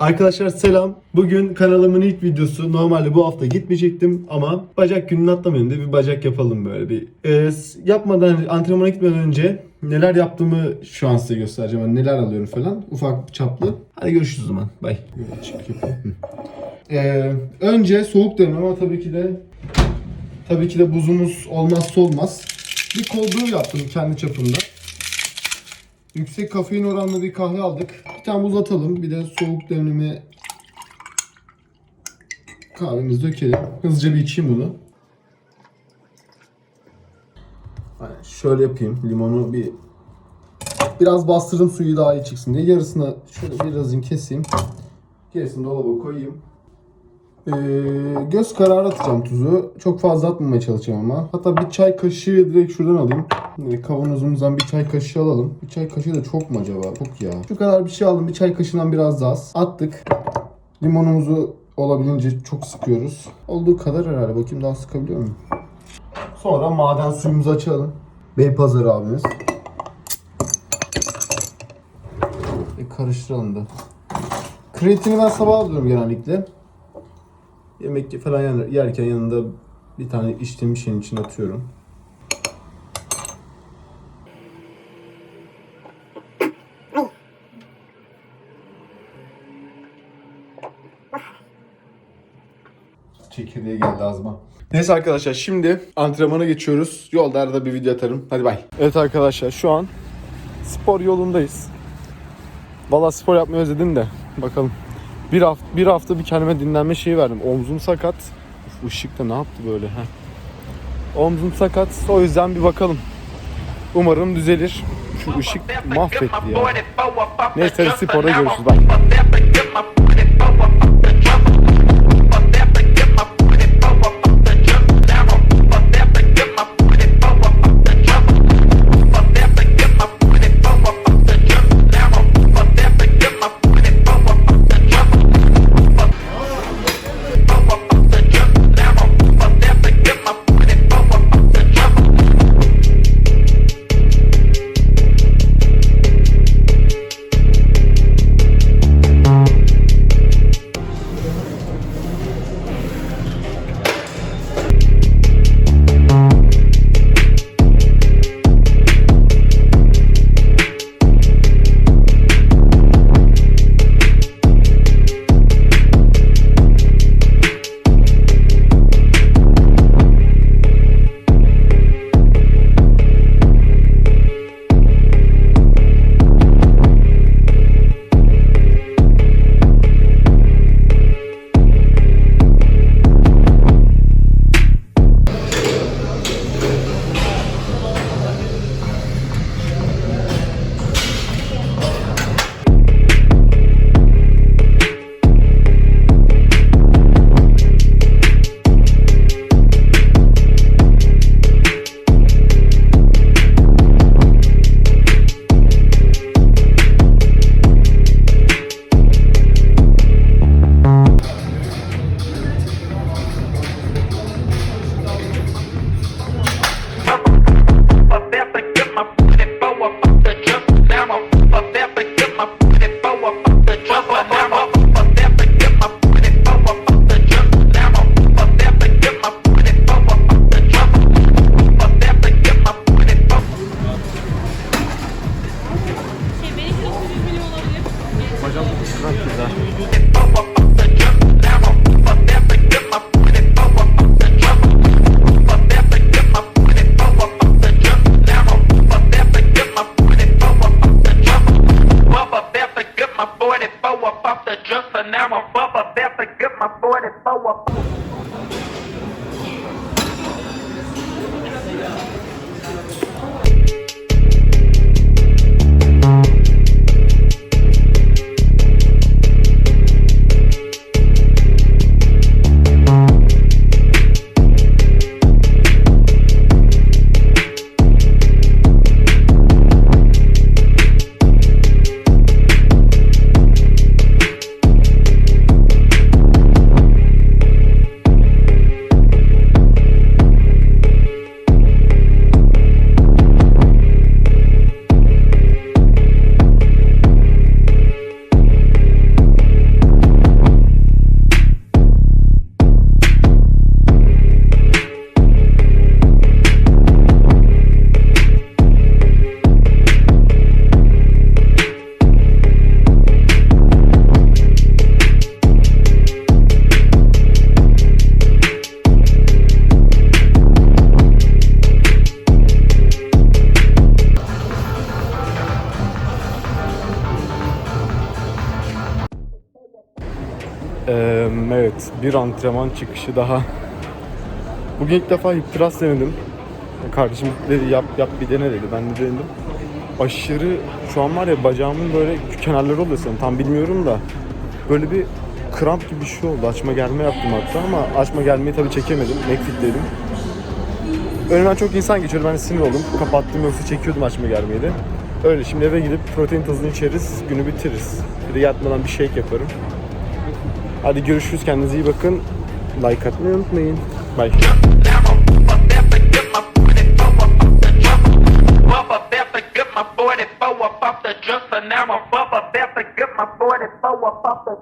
Arkadaşlar selam. Bugün kanalımın ilk videosu. Normalde bu hafta gitmeyecektim ama bacak gününü atlamayalım diye bir bacak yapalım böyle bir. Ee, yapmadan, antrenmana gitmeden önce neler yaptığımı şu an size göstereceğim. Yani neler alıyorum falan. Ufak çaplı. Hadi görüşürüz o zaman. Bay. Ee, önce soğuk demleme ama tabii ki de tabii ki de buzumuz olmazsa olmaz. Bir brew yaptım kendi çapımda. Yüksek kafein oranlı bir kahve aldık. Bir tane buz atalım. Bir de soğuk demleme kahvemizi dökelim. Hızlıca bir içeyim bunu. Aynen, Şöyle yapayım. Limonu bir biraz bastırdım suyu daha iyi çıksın diye. Yarısını şöyle birazını keseyim. Gerisini dolaba koyayım. Ee, göz kararı atacağım tuzu. Çok fazla atmamaya çalışacağım ama. Hatta bir çay kaşığı direkt şuradan alayım. Ee, Kavanozumuzdan bir çay kaşığı alalım. Bir çay kaşığı da çok mu acaba? Çok ya. Şu kadar bir şey aldım. Bir çay kaşığından biraz daha az. Attık. Limonumuzu olabildiğince çok sıkıyoruz. Olduğu kadar herhalde. Bakayım daha sıkabiliyor muyum? Sonra maden suyumuzu açalım. Beypazarı abimiz. E karıştıralım da. Kreatini ben sabah alıyorum genellikle. Yemek falan yer- yerken yanında bir tane içtiğim şeyin içine atıyorum. Çekirdeği geldi ağzıma. Neyse arkadaşlar şimdi antrenmana geçiyoruz. Yolda arada bir video atarım. Hadi bay. Evet arkadaşlar şu an spor yolundayız. Valla spor yapmayı özledim de. Bakalım. Bir hafta, bir hafta bir kendime dinlenme şeyi verdim. Omzum sakat. Uf, ışık da ne yaptı böyle? Heh. Omzum sakat. O yüzden bir bakalım. Umarım düzelir. Şu ışık mahvetti ya. Neyse sporda görüşürüz. Bye. Ee, evet, bir antrenman çıkışı daha. Bugün ilk defa hiptras denedim. Kardeşim dedi yap yap bir dene dedi. Ben de denedim. Aşırı şu an var ya bacağımın böyle kenarları oluyor sanırım. Tam bilmiyorum da. Böyle bir kramp gibi bir şey oldu. Açma gelme yaptım hatta ama açma gelmeyi tabii çekemedim. McFit dedim. Önümden çok insan geçiyordu. Ben sinir oldum. Kapattım yoksa çekiyordum açma gelmeyi de. Öyle şimdi eve gidip protein tozunu içeriz. Günü bitiririz. Bir de yatmadan bir shake yaparım. Hadi görüşürüz. Kendinize iyi bakın. Like atmayı unutmayın. Bye. Bubba Beppa, get my 44 up off the dresser. Now I'm Bubba Beppa, get my 44 up off the